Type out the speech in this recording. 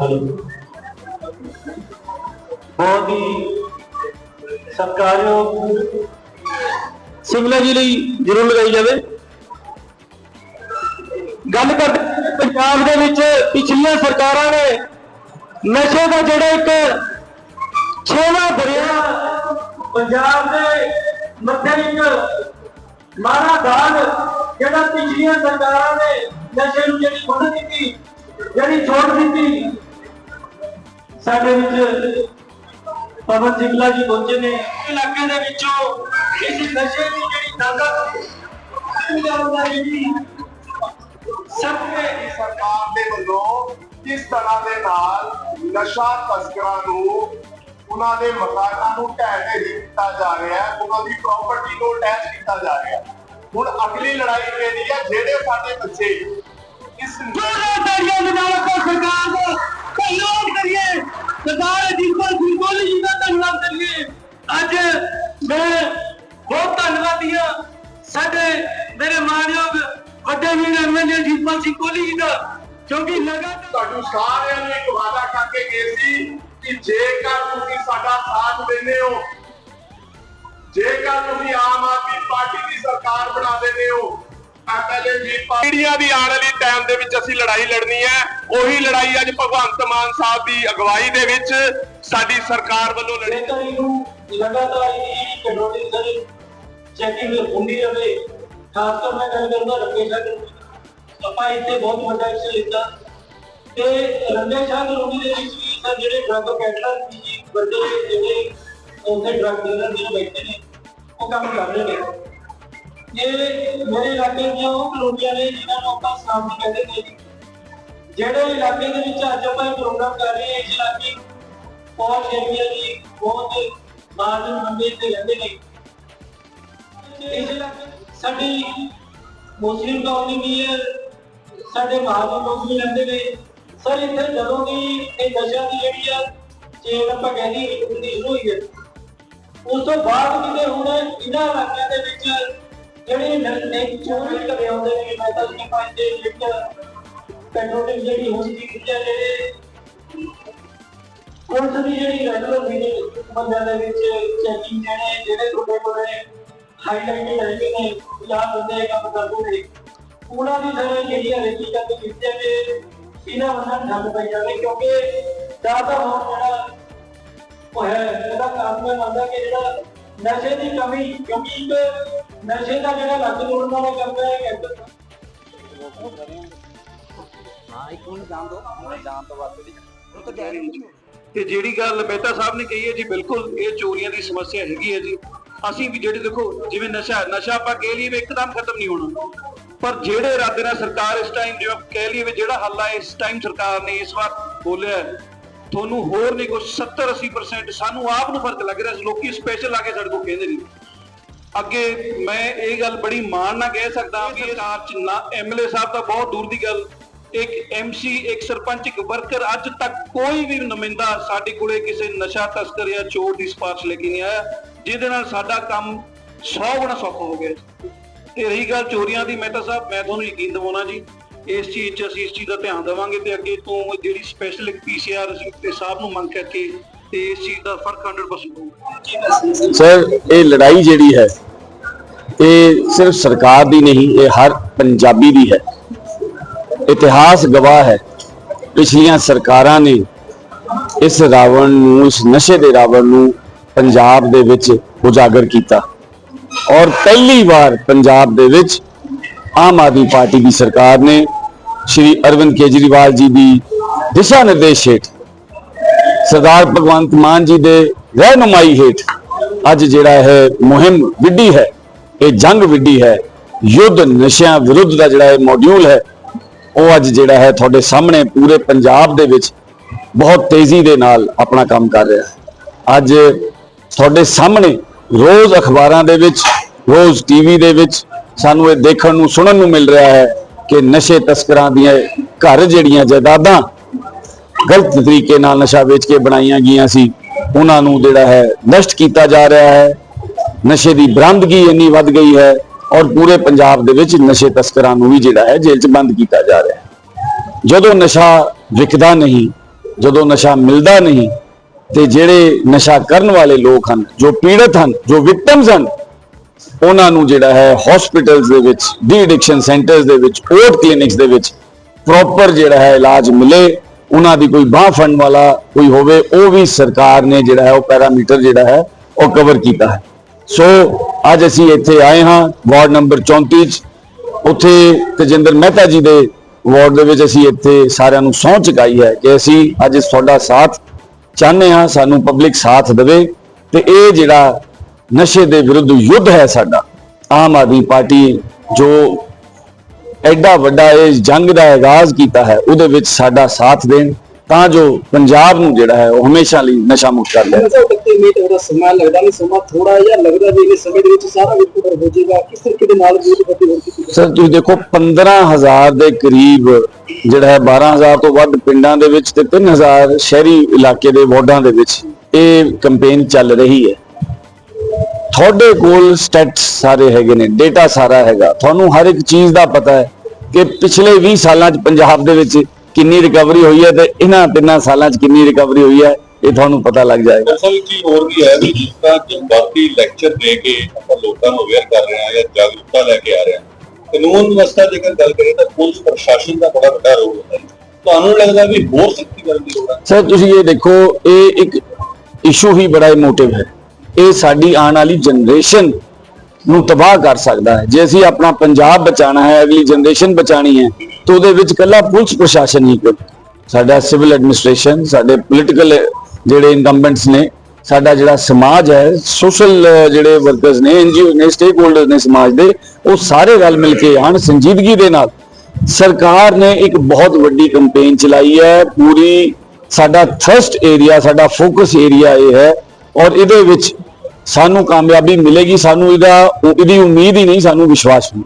Hello. ਬਹੁਤ ਹੀ ਸਰਕਾਰਯੋਗ ਸਿੰਗਲਾ ਜੀ। ਲਈ ਜ਼ਰੂਰ ਲਗਾਈ ਜਾਵੇ। ਗੱਲ ਕਰਦੇ ਪੰਜਾਬ ਦੇ ਵਿੱਚ ਪਿਛਲੀਆਂ ਸਰਕਾਰਾਂ ਨੇ ਨਸ਼ੇ ਦਾ ਜਿਹੜਾ ਇੱਕ ਛੇਵਾਂ ਦਰਿਆ ਪੰਜਾਬ ਦੇ ਮੱਥੇ ਇੱਕ ਮਾਰਾ ਦਾਗ ਜਿਹੜਾ ਪਿਛਲੀਆਂ ਸਰਕਾਰਾਂ ਨੇ ਨਸ਼ੇ ਨੂੰ ਜਿਹੜੀ ਖੁੱਲ੍ਹ ਦਿੱਤੀ ਜਿਹੜੀ ਛੋਟ ਦਿੱਤੀ, ਸਾਡੇ ਵਿੱਚ ਪਵਨ ਸਿੰਗਲਾ ਜੀ ਪਹੁੰਚੇ ਨੇ। ਇਲਾਕੇ ਦੇ ਵਿੱਚੋਂ ਇਸ ਨਸ਼ੇ ਦੀ ਜਿਹੜੀ ਤਾਕਤ ਪੰਜਾਬ ਦੀ ਸਰਕਾਰ ਦੇ ਵੱਲੋਂ, ਕਿਸ ਤਰ੍ਹਾਂ ਦੇ ਨਾਲ ਨਸ਼ਾ ਤਸਕਰਾਂ ਨੂੰ ਉਹਨਾਂ ਦੇ ਮਕਾਨਾਂ ਨੂੰ ਢਹਿ ਢੇਰੀ ਕੀਤਾ ਜਾ ਰਿਹਾ ਹੈ, ਉਹਨਾਂ ਦੀ ਪ੍ਰਾਪਰਟੀ ਨੂੰ ਅਟੈਚ ਕੀਤਾ ਜਾ ਰਿਹਾ ਹੈ। ਹੁਣ ਅਗਲੀ ਲੜਾਈ ਕਿਹੜੀ ਹੈ, ਜਿਹੜੇ ਸਾਡੇ ਬੱਚੇ ਦੋਨੋਂ ਤਾੜੀਆਂ ਦੇ ਨਾਲ ਆਪਾਂ ਸਰਕਾਰ ਦਾ ਧੰਨਵਾਦ ਕਰੀਏ ਸਰਦਾਰ ਅਜੀਤਪਾਲ ਸਿੰਘ ਕੋਹਲੀ ਜੀ ਦਾ ਧੰਨਵਾਦ ਕਰੀਏ। ਅੱਜ ਮੈਂ ਬਹੁਤ ਧੰਨਵਾਦੀ ਹਾਂ। ਸਾਡੇ ਮੇਰੇ ਮਾਨਯੋਗ ਵੱਡੇ ਵੀਰ ਐਮਐਲਏ ਅਜੀਤਪਾਲ ਸਿੰਘ ਕੋਹਲੀ ਜੀ ਦਾ ਕਿਉਂਕਿ ਲਗਾਤਾਰ ਤੁਹਾਨੂੰ ਸਾਰਿਆਂ ਨੂੰ ਇੱਕ ਵਾਅਦਾ ਕਰਕੇ ਗਏ ਸੀ ਕਿ ਜੇਕਰ ਤੁਸੀਂ ਸਾਡਾ ਸਾਥ ਦਿੰਦੇ ਹੋ ਜੇਕਰ ਤੁਸੀਂ ਆਮ ਆਦਮੀ ਪਾਰਟੀ ਦੀ ਸਰਕਾਰ ਬਣਾ ਦਿੰਦੇ ਹੋ ਐਮਐਲਏ ਜੀ ਪੀੜੀਆਂ ਦੀ ਆਉਣ ਵਾਲੀ ਟਾਈਮ ਦੇ ਵਿੱਚ ਅਸੀਂ ਲੜਾਈ ਲੜਨੀ ਹੈ। ਉਹੀ ਲੜਾਈ ਅੱਜ ਭਗਵੰਤ ਮਾਨ ਸਾਹਿਬ ਦੀ ਅਗਵਾਈ ਦੇ ਵਿੱਚ ਸਾਡੀ ਸਰਕਾਰ ਵੱਲੋਂ ਲੜੀ ਬੇਹਤਰੀ ਨੂੰ ਲਗਾਤਾਰ ਇਹ ਕੰਟਰੋਲਿੰਗ ਸਰ ਚੈਕਿੰਗ ਹੁੰਦੀ ਰਹੇ ਖਾਸ ਕਰ ਮੈਂ ਗੱਲ ਕਰਦਾ ਰੰਗੇ ਸ਼ਾਹ ਆਪਾਂ ਇੱਥੇ ਬਹੁਤ ਵੱਡਾ ਐਕਸ਼ਨ ਲਿੱਤਾ। ਤੇ ਰੰਗੇ ਸ਼ਾਹ ਕਲੋਨੀ ਦੇ ਵਿੱਚ ਵੀ ਸਰ ਜਿਹੜੇ ਡਰੱਗ ਕੈਟਲਰ ਸੀ ਵੱਡੇ ਜਿਹੜੇ ਉੱਥੇ ਡਰੱਗ ਡੀਲਰ ਜਿਹੜੇ ਬੈਠੇ ਨੇ, ਉਹ ਕੰਮ ਕਰ ਰਹੇ ਨੇ। ਇਹ ਮੇਰੇ ਇਲਾਕੇ ਦੀਆਂ ਉਹ ਕਲੋਨੀਆਂ ਨੇ ਜਿਨ੍ਹਾਂ ਨੂੰ ਆਪਾਂ ਸਾਹਮਣੇ ਕਹਿੰਦੇ ਨੇ ਜੀ। ਜਿਹੜੇ ਇਲਾਕੇ ਦੇ ਵਿੱਚ ਅੱਜ ਆਪਾਂ ਪ੍ਰੋਗਰਾਮ ਕਰ ਰਹੇ ਹਾਂ, ਇਸ ਇਲਾਕੇ ਪੌਸ਼ ਏਰੀਆ ਦੀ, ਬਹੁਤ ਮਾਰਜਨ ਮੰਦੇ ਤੇ ਰਹਿੰਦੇ ਨੇ ਇਸ ਇਲਾਕੇ ਸਾਡੀ ਮੁਸਲਿਮ ਕੌਮੀ ਵੀ ਹੈ, ਸਾਡੇ ਮਹਾਜਨ ਲੋਕ ਵੀ ਰਹਿੰਦੇ ਨੇ ਸਰ, ਇੱਥੇ ਜਦੋਂ ਦੀ ਇਹ ਨਸ਼ਾ ਦੀ ਜਿਹੜੀ ਆ, ਚੇਨ ਆਪਾਂ ਕਹਿੰਦੀ ਰਿਕਵਰੀ ਸ਼ੁਰੂ ਹੋਈ ਹੈ ਉਸ ਤੋਂ ਬਾਅਦ ਕਿਤੇ ਹੁਣ ਇਹਨਾਂ ਇਲਾਕਿਆਂ ਦੇ ਵਿੱਚ ਜਿਹੜੇ ਨੇ ਚੋਰੀ ਕਰ ਆਉਂਦੇ ਨੇ, ਮੈਂ ਤਾਂ ਨਹੀਂ ਪਾਉਂਦੇ ਜਿਹੜੇ ਪੈਟਰੋਲਿੰਗ ਜਿਹੜੀ ਹੁੰਦੀ ਹੈ, ਜਿਹੜੇ ਪੁਲਿਸ ਦੀ ਜਿਹੜੀ ਰੈਗੂਲਰ ਮੀਟਿੰਗ ਬੰਦਿਆਂ ਦੇ ਵਿੱਚ ਚੈਕਿੰਗ ਜਿਹੜੇ ਜਿਹੜੇ ਤੁਹਾਡੇ ਕੋਲੇ ਹਾਈਲਾਈਟਡ ਹੈਗੇ ਨੇ ਪੰਜਾਬ ਬੰਦੇ ਕੰਮ ਕਰਦੇ ਨੇ, ਉਹਨਾਂ ਦੀ ਸਾਰੇ ਜਿਹੜੀ ਹੈ ਕਰਕੇ ਕਿਤੇ ਨੇ ਇਹਨਾਂ ਬੰਦਾ ਠੱਗ ਪਈ ਜਾਵੇ, ਕਿਉਂਕਿ ਜ਼ਿਆਦਾ ਹੋਰ ਜਿਹੜਾ ਉਹ ਹੈ ਉਹਦਾ ਕੰਮ ਮੈਂ ਮੰਨਦਾ ਕਿ ਜਿਹੜਾ ਨਸ਼ੇ ਦੀ ਕਮੀ, ਕਿਉਂਕਿ ਇੱਕ ਨਸ਼ੇ ਦਾ ਜਿਹੜਾ ਲੱਗ ਤੋੜਨ ਵਾਲਾ ਕੰਮ ਹੈ ਕੈਂਸਰ ਹਾਂ ਇੱਕ ਮਿੰਟ ਜਾਣ ਦੋ ਜਾਣ ਤੋਂ ਬਾਅਦ ਜਿਹੜੀ ਉਹ ਤਾਂ ਕਹਿ ਰਹੀ ਤੇ ਜਿਹੜੀ ਗੱਲ ਮਹਿਤਾ ਸਾਹਿਬ ਨੇ ਕਹੀ ਹੈ ਜੀ ਬਿਲਕੁਲ ਇਹ ਚੋਰੀਆਂ ਦੀ ਸਮੱਸਿਆ ਹੈਗੀ ਹੈ ਜੀ। ਅਸੀਂ ਵੀ ਜਿਹੜੇ ਦੇਖੋ ਜਿਵੇਂ ਨਸ਼ਾ ਨਸ਼ਾ ਆਪਾਂ ਕਹਿ ਲਈਏ ਵੀ ਇੱਕਦਮ ਖਤਮ ਨਹੀਂ ਹੋਣਾ। ਪਰ ਜਿਹੜੇ ਇਰਾਦੇ ਨਾਲ ਸਰਕਾਰ ਇਸ ਟਾਈਮ ਜਿਵੇਂ ਕਹਿ ਲਈਏ ਵੀ ਜਿਹੜਾ ਹੱਲ ਆ ਇਸ ਟਾਈਮ ਸਰਕਾਰ ਨੇ ਇਸ ਵਾਰ ਬੋਲਿਆ ਤੁਹਾਨੂੰ ਹੋਰ ਨਹੀਂ ਕੁਝ 70 80% ਸਾਨੂੰ ਆਪ ਨੂੰ ਫ਼ਰਕ ਲੱਗ ਰਿਹਾ ਲੋਕੀ ਸਪੈਸ਼ਲ ਆ ਕੇ ਸਾਡੇ ਕੋਲ ਕਹਿੰਦੇ ਨੇ। ਅੱਗੇ ਮੈਂ ਇਹ ਗੱਲ ਬੜੀ ਮਾਣ ਨਾਲ ਕਹਿ ਸਕਦਾ ਵੀ ਸਰਕਾਰ ਚ ਨਾ ਐਮਐਲਏ ਸਾਹਿਬ ਤਾਂ ਬਹੁਤ ਦੂਰ ਦੀ ਗੱਲ। ਇੱਕ ਐਮਸੀ ਇੱਕ ਸਰਪੰਚ, ਇੱਕ ਵਰਕਰ ਅੱਜ ਤੱਕ ਕੋਈ ਵੀ ਨੁਮਾਇੰਦਾ ਸਾਡੇ ਕੋਲੇ ਕਿਸੇ ਨਸ਼ਾ ਤਸਕਰ ਜਾਂ ਚੋਰ ਦੀ ਸਿਫਾਰਿਸ਼ ਲੈ ਕੇ ਨਹੀਂ ਆਇਆ, ਜਿਹਦੇ ਨਾਲ ਸਾਡਾ ਕੰਮ 100 ਗੁਣਾ ਸੌਖਾ ਹੋ ਗਿਆ। ਤੇ ਰਹੀ ਗੱਲ ਚੋਰੀਆਂ ਦੀ, ਮਹਿਤਾ ਸਾਹਿਬ, ਮੈਂ ਤੁਹਾਨੂੰ ਯਕੀਨ ਦਿਵਾਉਣਾ ਜੀ, ਇਸ ਚੀਜ਼ 'ਚ ਅਸੀਂ ਇਸ ਚੀਜ਼ ਦਾ ਧਿਆਨ ਦੇਵਾਂਗੇ ਤੇ ਅੱਗੇ ਤੋਂ ਜਿਹੜੀ ਸਪੈਸ਼ਲ ਪੀਸੀਆਰ ਅਸੀਂ ਤੇ ਸਾਹਿਬ ਨੂੰ ਮੰਗ ਕਰਕੇ ਤੇ ਇਸ ਚੀਜ਼ ਦਾ ਫ਼ਰਕ 100% ਸਰ ਇਹ ਲੜਾਈ ਜਿਹੜੀ ਹੈ, ਇਹ ਸਿਰਫ ਸਰਕਾਰ ਦੀ ਨਹੀਂ, ਇਹ ਹਰ ਪੰਜਾਬੀ ਦੀ ਹੈ। ਇਤਿਹਾਸ ਗਵਾਹ ਹੈ। ਪਿਛਲੀਆਂ ਸਰਕਾਰਾਂ ਨੇ ਇਸ ਰਾਵਣ ਨੂੰ, ਇਸ ਨਸ਼ੇ ਦੇ ਰਾਵਣ ਨੂੰ ਪੰਜਾਬ ਦੇ ਵਿੱਚ ਉਜਾਗਰ ਕੀਤਾ। ਔਰ ਪਹਿਲੀ ਵਾਰ ਪੰਜਾਬ ਦੇ ਵਿੱਚ ਆਮ ਆਦਮੀ ਪਾਰਟੀ ਦੀ ਸਰਕਾਰ ਨੇ ਸ਼੍ਰੀ ਅਰਵਿੰਦ ਕੇਜਰੀਵਾਲ ਜੀ ਦੀ ਦਿਸ਼ਾ ਨਿਰਦੇਸ਼ ਹੇਠ ਸਰਦਾਰ ਭਗਵੰਤ ਮਾਨ ਜੀ ਦੇ ਰਹਿਨੁਮਾਈ ਹੇਠ ਅੱਜ ਜਿਹੜਾ ਹੈ ਮੁਹਿੰਮ ਵਿੱਢੀ ਹੈ, ਇਹ ਜੰਗ ਵਿੱਢੀ ਹੈ, ਯੁੱਧ ਨਸ਼ਿਆਂ ਵਿਰੁੱਧ ਦਾ ਜਿਹੜਾ ਇਹ ਮੋਡਿਊਲ ਹੈ, ਉਹ ਅੱਜ ਜਿਹੜਾ ਹੈ ਤੁਹਾਡੇ ਸਾਹਮਣੇ ਪੂਰੇ ਪੰਜਾਬ ਦੇ ਵਿੱਚ ਬਹੁਤ ਤੇਜ਼ੀ ਦੇ ਨਾਲ ਆਪਣਾ ਕੰਮ ਕਰ ਰਿਹਾ ਹੈ। ਅੱਜ ਤੁਹਾਡੇ ਸਾਹਮਣੇ ਰੋਜ਼ ਅਖਬਾਰਾਂ ਦੇ ਵਿੱਚ, ਰੋਜ਼ ਟੀਵੀ ਦੇ ਵਿੱਚ ਸਾਨੂੰ ਇਹ ਦੇਖਣ ਨੂੰ, ਸੁਣਨ ਨੂੰ ਮਿਲ ਰਿਹਾ ਹੈ ਕਿ ਨਸ਼ੇ ਤਸਕਰਾਂ ਦੀਆਂ ਘਰ ਜਿਹੜੀਆਂ ਜਾਇਦਾਦਾਂ ਗਲਤ ਤਰੀਕੇ ਨਾਲ ਨਸ਼ਾ ਵੇਚ ਕੇ ਬਣਾਈਆਂ ਗਈਆਂ ਸੀ। ਉਹਨਾਂ ਨੂੰ ਜਿਹੜਾ ਹੈ, ਨਸ਼ਟ ਕੀਤਾ ਜਾ ਰਿਹਾ ਹੈ। ਨਸ਼ੇ ਦੀ ਬਰਾਮਦਗੀ ਇੰਨੀ ਵੱਧ ਗਈ ਹੈ ਔਰ ਪੂਰੇ ਪੰਜਾਬ ਦੇ ਵਿੱਚ ਨਸ਼ੇ ਤਸਕਰਾਂ ਨੂੰ ਵੀ ਜਿਹੜਾ ਹੈ, ਜੇਲ੍ਹ 'ਚ ਬੰਦ ਕੀਤਾ ਜਾ ਰਿਹਾ ਹੈ। ਜਦੋਂ ਨਸ਼ਾ ਵਿਕਦਾ ਨਹੀਂ, ਜਦੋਂ ਨਸ਼ਾ ਮਿਲਦਾ ਨਹੀਂ, ਤੇ ਜਿਹੜੇ ਨਸ਼ਾ ਕਰਨ ਵਾਲੇ ਲੋਕ ਹਨ, ਜੋ ਪੀੜਤ ਹਨ, ਜੋ ਵਿਕਟਮਸ ਹਨ, ਉਹਨਾਂ ਨੂੰ ਜਿਹੜਾ ਹੈ ਹਸਪੀਟਲਸ ਦੇ ਵਿੱਚ ਡੀ ਐਡਿਕਸ਼ਨ ਸੈਂਟਰਸ ਦੇ ਵਿੱਚ ਓਟ ਕਲੀਨਿਕਸ ਦੇ ਵਿੱਚ ਪ੍ਰੋਪਰ ਜਿਹੜਾ ਹੈ, ਇਲਾਜ ਮਿਲੇ। ਉਹਨਾਂ ਦੀ ਕੋਈ ਬਾਹ ਫੜਨ ਵਾਲਾ ਕੋਈ ਹੋਵੇ, ਉਹ ਵੀ ਸਰਕਾਰ ਨੇ ਜਿਹੜਾ ਹੈ, ਉਹ ਪੈਰਾਮੀਟਰ ਜਿਹੜਾ ਹੈ, ਉਹ ਕਵਰ ਕੀਤਾ ਹੈ। ਸੋ ਅੱਜ ਅਸੀਂ ਇੱਥੇ ਆਏ ਹਾਂ, ਵਾਰਡ ਨੰਬਰ 34 ਚ। ਉੱਥੇ ਤਜਿੰਦਰ ਮਹਿਤਾ ਜੀ ਦੇ ਵਾਰਡ ਦੇ ਵਿੱਚ ਅਸੀਂ ਇੱਥੇ ਸਾਰਿਆਂ ਨੂੰ ਸਹੁੰ ਚੁਕਾਈ ਹੈ ਕਿ ਅਸੀਂ ਅੱਜ ਤੁਹਾਡਾ ਸਾਥ ਚਾਹੁੰਦੇ ਹਾਂ, ਸਾਨੂੰ ਪਬਲਿਕ ਸਾਥ ਦੇਵੇ ਤੇ ਇਹ ਜਿਹੜਾ ਨਸ਼ੇ ਦੇ ਵਿਰੁੱਧ ਯੁੱਧ ਹੈ ਸਾਡਾ, ਆਮ ਆਦਮੀ ਪਾਰਟੀ ਜੋ ਐਡਾ ਵੱਡਾ ਇਹ ਜੰਗ ਦਾ ਆਗਾਜ਼ ਕੀਤਾ ਹੈ ਉਹਦੇ ਵਿੱਚ ਸਾਡਾ ਸਾਥ ਦੇਣ ਤਾਂ ਜੋ ਪੰਜਾਬ ਨੂੰ ਜਿਹੜਾ ਹੈ ਉਹ ਹਮੇਸ਼ਾ ਲਈ ਨਸ਼ਾ ਮੁਕਤ ਕਰ ਲੈ ਸਰ ਕਿਤੇ ਮੀਟ ਉਹਦਾ ਸਮਾਂ ਲੱਗਦਾ ਨਹੀਂ ਸਮਾਂ ਥੋੜਾ ਜਿਹਾ ਲੱਗਦਾ ਵੀ ਇਹ ਸਮੇਂ ਦੇ ਵਿੱਚ ਸਾਰਾ ਵਿਕਟਰ ਹੋ ਜਾਏਗਾ। ਕਿਸ ਤਰੀਕੇ ਦੇ ਨਾਲ ਵੀ ਪਤੀ ਹੋਰ ਕੀਤੀ ਸਰ ਤੁਸੀਂ ਦੇਖੋ 15000 ਦੇ ਕਰੀਬ ਜਿਹੜਾ ਹੈ 12000 ਤੋਂ ਵੱਧ ਪਿੰਡਾਂ ਦੇ ਵਿੱਚ ਤੇ 3000 ਸ਼ਹਿਰੀ ਇਲਾਕੇ ਦੇ ਵਾਰਡਾਂ ਦੇ ਵਿੱਚ ਇਹ ਕੈਂਪੇਨ ਚੱਲ ਰਹੀ ਹੈ। ਤੁਹਾਡੇ ਕੋਲ ਸਟੈਟਸ ਸਾਰੇ ਹੈਗੇ ਨੇ ਡੇਟਾ ਸਾਰਾ ਹੈਗਾ। ਤੁਹਾਨੂੰ ਹਰ ਇੱਕ ਚੀਜ਼ ਦਾ ਪਤਾ ਹੈ ਕਿ ਪਿਛਲੇ 20 ਸਾਲਾਂ 'ਚ ਪੰਜਾਬ ਦੇ ਵਿੱਚ ਕਿੰਨੀ ਰਿਕਵਰੀ ਹੋਈ ਹੈ ਤੇ ਇਹਨਾਂ ਤਿੰਨਾਂ ਸਾਲਾਂ 'ਚ ਕਿੰਨੀ ਰਿਕਵਰੀ ਹੋਈ ਹੈ ਇਹ ਤੁਹਾਨੂੰ ਪਤਾ ਲੱਗ ਜਾਏਗਾ। ਅਸਲ ਚੀਜ਼ ਹੋਰ ਵੀ ਹੈ ਵੀ ਜਿਸ ਤਰ੍ਹਾਂ ਜਜ਼ਬਾਤੀ ਲੈਕਚਰ ਦੇ ਕੇ ਆਪਾਂ ਲੋਕਾਂ ਨੂੰ ਅਵੇਅਰ ਕਰ ਰਹੇ ਹਾਂ ਜਾਂ ਜਾਗਰੂਕਤਾ ਲੈ ਕੇ ਆ ਰਹੇ ਹਾਂ ਕਾਨੂੰਨ ਵਿਵਸਥਾ ਜੇਕਰ ਗੱਲ ਕਰੀਏ ਤਾਂ ਪੁਲਿਸ ਪ੍ਰਸ਼ਾਸਨ ਦਾ ਬੜਾ ਵੱਡਾ ਰੋਲ ਹੁੰਦਾ ਹੈ। ਤੁਹਾਨੂੰ ਲੱਗਦਾ ਵੀ ਹੋਰ ਸਖਤੀ ਕਰਨ ਦੀ ਲੋੜ ਹੈ? ਸਰ ਤੁਸੀਂ ਇਹ ਦੇਖੋ ਇਹ ਇੱਕ ਇਸ਼ੂ ਹੀ ਬੜਾ ਇਮੋਟਿਵ ਹੈ। ਇਹ ਸਾਡੀ ਆਉਣ ਵਾਲੀ ਜਨਰੇਸ਼ਨ ਨੂੰ ਤਬਾਹ ਕਰ ਸਕਦਾ ਹੈ। ਜੇ ਅਸੀਂ ਆਪਣਾ ਪੰਜਾਬ ਬਚਾਉਣਾ ਹੈ, ਅਗਲੀ ਜਨਰੇਸ਼ਨ ਬਚਾਣੀ ਹੈ, ਤਾਂ ਉਹਦੇ ਵਿੱਚ ਕੱਲਾ ਪੁਲਿਸ ਪ੍ਰਸ਼ਾਸਨ ਹੀ ਕੋਈ ਸਾਡਾ ਸਿਵਲ ਐਡਮਿਨਿਸਟ੍ਰੇਸ਼ਨ ਸਾਡੇ ਪੋਲੀਟੀਕਲ ਜਿਹੜੇ ਇਨਕੰਬੈਂਟਸ ਨੇ, ਸਾਡਾ ਜਿਹੜਾ ਸਮਾਜ ਹੈ ਸੋਸ਼ਲ ਜਿਹੜੇ ਵਰਕਰਸ ਨੇ ਐਨਜੀਓ ਨੇ ਸਟੇਕ ਹੋਲਡਰਸ ਨੇ ਸਮਾਜ ਦੇ, ਉਹ ਸਾਰੇ ਰਲ ਮਿਲ ਕੇ ਆਣ ਸੰਜੀਦਗੀ ਦੇ ਨਾਲ। ਸਰਕਾਰ ਨੇ ਇੱਕ ਬਹੁਤ ਵੱਡੀ ਕੈਂਪੇਨ ਚਲਾਈ ਹੈ, ਪੂਰੀ ਸਾਡਾ ਥਰਸਟ ਏਰੀਆ ਸਾਡਾ ਫੋਕਸ ਏਰੀਆ ਇਹ ਹੈ। ਔਰ ਇਹਦੇ ਵਿੱਚ ਸਾਨੂੰ ਕਾਮਯਾਬੀ ਮਿਲੇਗੀ ਸਾਨੂੰ ਇਹਦਾ ਇਹਦੀ ਉਮੀਦ ਹੀ ਨਹੀਂ ਸਾਨੂੰ ਵਿਸ਼ਵਾਸ ਨਹੀਂ।